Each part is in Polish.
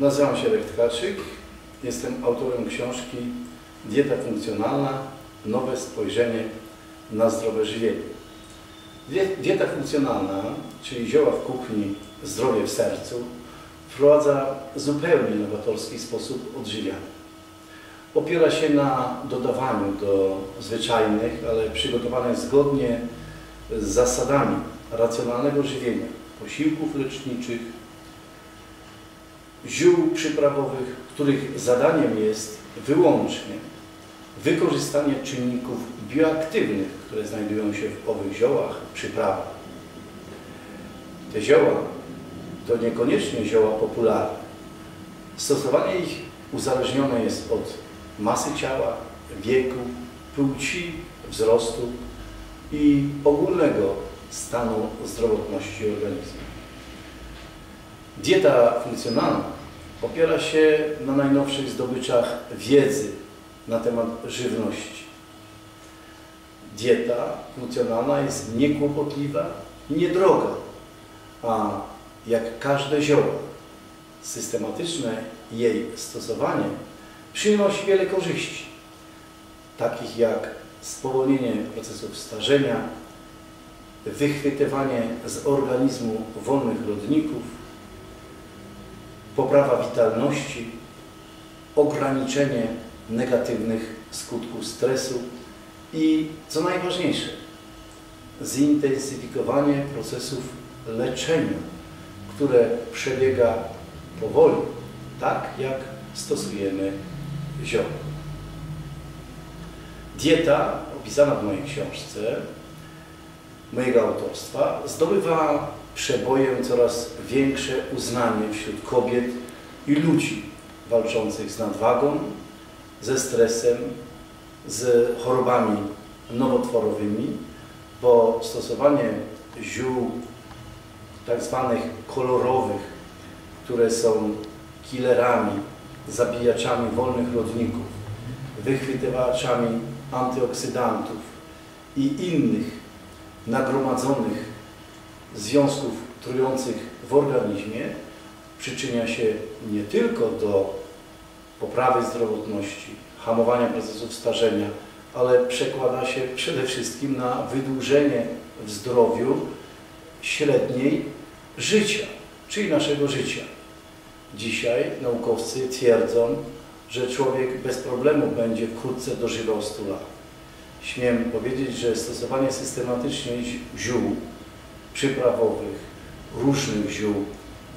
Nazywam się Lech Tkaczyk. Jestem autorem książki Dieta funkcjonalna. Nowe spojrzenie na zdrowe żywienie. Dieta funkcjonalna, czyli zioła w kuchni, zdrowie w sercu, wprowadza zupełnie nowatorski sposób odżywiania. Opiera się na dodawaniu do zwyczajnych, ale przygotowanych zgodnie z zasadami racjonalnego żywienia, posiłków leczniczych, ziół przyprawowych, których zadaniem jest wyłącznie wykorzystanie czynników bioaktywnych, które znajdują się w owych ziołach, przyprawach. Te zioła to niekoniecznie zioła popularne. Stosowanie ich uzależnione jest od masy ciała, wieku, płci, wzrostu i ogólnego stanu zdrowotności organizmu. Dieta funkcjonalna opiera się na najnowszych zdobyczach wiedzy na temat żywności. Dieta funkcjonalna jest niekłopotliwa niedroga, a jak każde zioło, systematyczne jej stosowanie przynosi wiele korzyści, takich jak spowolnienie procesów starzenia, wychwytywanie z organizmu wolnych rodników, poprawa witalności, ograniczenie negatywnych skutków stresu i, co najważniejsze, zintensyfikowanie procesów leczenia, które przebiega powoli, tak jak stosujemy zioło. Dieta, opisana w mojej książce, mojego autorstwa, zdobywa przebojem coraz większe uznanie wśród kobiet i ludzi walczących z nadwagą, ze stresem, z chorobami nowotworowymi, bo stosowanie ziół tak zwanych kolorowych, które są killerami, zabijaczami wolnych rodników, wychwytywaczami antyoksydantów i innych nagromadzonych związków trujących w organizmie przyczynia się nie tylko do poprawy zdrowotności, hamowania procesów starzenia, ale przekłada się przede wszystkim na wydłużenie w zdrowiu średniej życia, czyli naszego życia. Dzisiaj naukowcy twierdzą, że człowiek bez problemu będzie wkrótce dożywał 100 lat. Śmiem powiedzieć, że stosowanie systematycznie ziół przyprawowych, różnych ziół,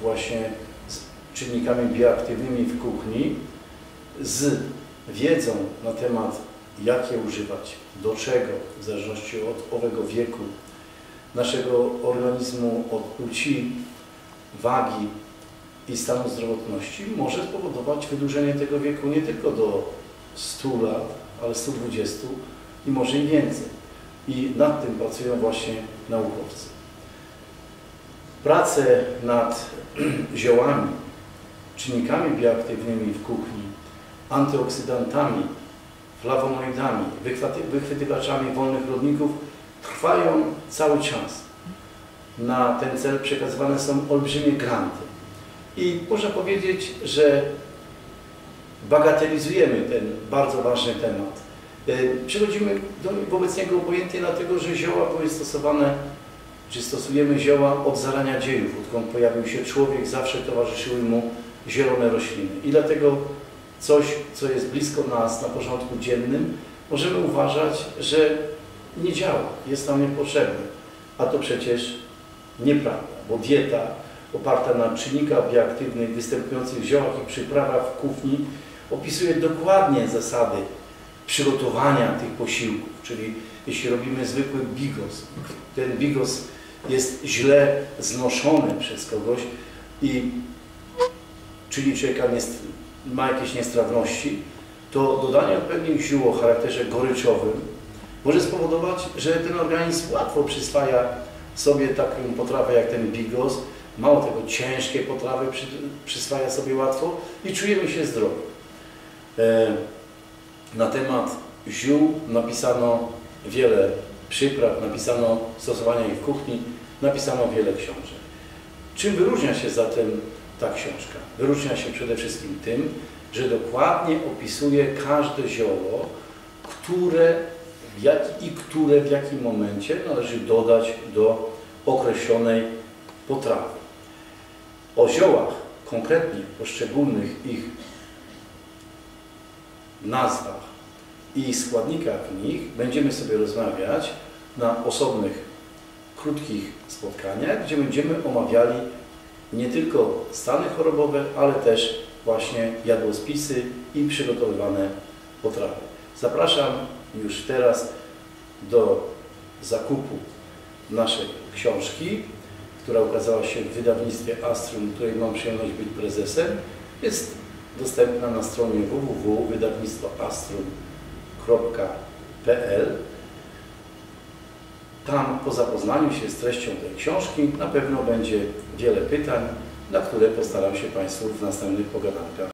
właśnie z czynnikami bioaktywnymi w kuchni, z wiedzą na temat, jak je używać, do czego, w zależności od owego wieku, naszego organizmu, od płci, wagi i stanu zdrowotności, może spowodować wydłużenie tego wieku nie tylko do 100 lat, ale 120 i może i więcej. I nad tym pracują właśnie naukowcy. Prace nad ziołami, czynnikami bioaktywnymi w kuchni, antyoksydantami, flawonoidami, wychwytywaczami wolnych rodników trwają cały czas. Na ten cel przekazywane są olbrzymie granty. I można powiedzieć, że bagatelizujemy ten bardzo ważny temat. E, przechodzimy do, wobec niego obojętnie dlatego, że zioła były stosowane, czy stosujemy zioła od zarania dziejów. Odkąd pojawił się człowiek, zawsze towarzyszyły mu zielone rośliny. I dlatego coś, co jest blisko nas na porządku dziennym, możemy uważać, że nie działa, jest nam niepotrzebne. A to przecież nieprawda, bo dieta oparta na czynnikach bioaktywnych występujących w ziołach i przyprawach w kuchni opisuje dokładnie zasady przygotowania tych posiłków, czyli jeśli robimy zwykły bigos, ten bigos jest źle znoszony przez kogoś i czyli człowieka ma jakieś niestrawności, to dodanie odpowiednich ziół o charakterze goryczowym może spowodować, że ten organizm łatwo przyswaja sobie taką potrawę jak ten bigos, mało tego, ciężkie potrawy przy, przyswaja sobie łatwo i czujemy się zdrowi. E, na temat ziół napisano wiele przypraw, napisano stosowania ich w kuchni, napisano wiele książek. Czym wyróżnia się zatem ta książka. Wyróżnia się przede wszystkim tym, że dokładnie opisuje każde zioło, które i które w jakim momencie należy dodać do określonej potrawy. O ziołach, konkretnie poszczególnych ich nazwach i składnikach w nich będziemy sobie rozmawiać na osobnych, krótkich spotkaniach, gdzie będziemy omawiali nie tylko stany chorobowe, ale też właśnie jadłospisy i przygotowywane potrawy. Zapraszam już teraz do zakupu naszej książki, która ukazała się w wydawnictwie Astrum, której mam przyjemność być prezesem. Jest dostępna na stronie www.wydawnictwoastrum.pl Tam po zapoznaniu się z treścią tej książki na pewno będzie wiele pytań, na które postaram się Państwu w następnych pogadankach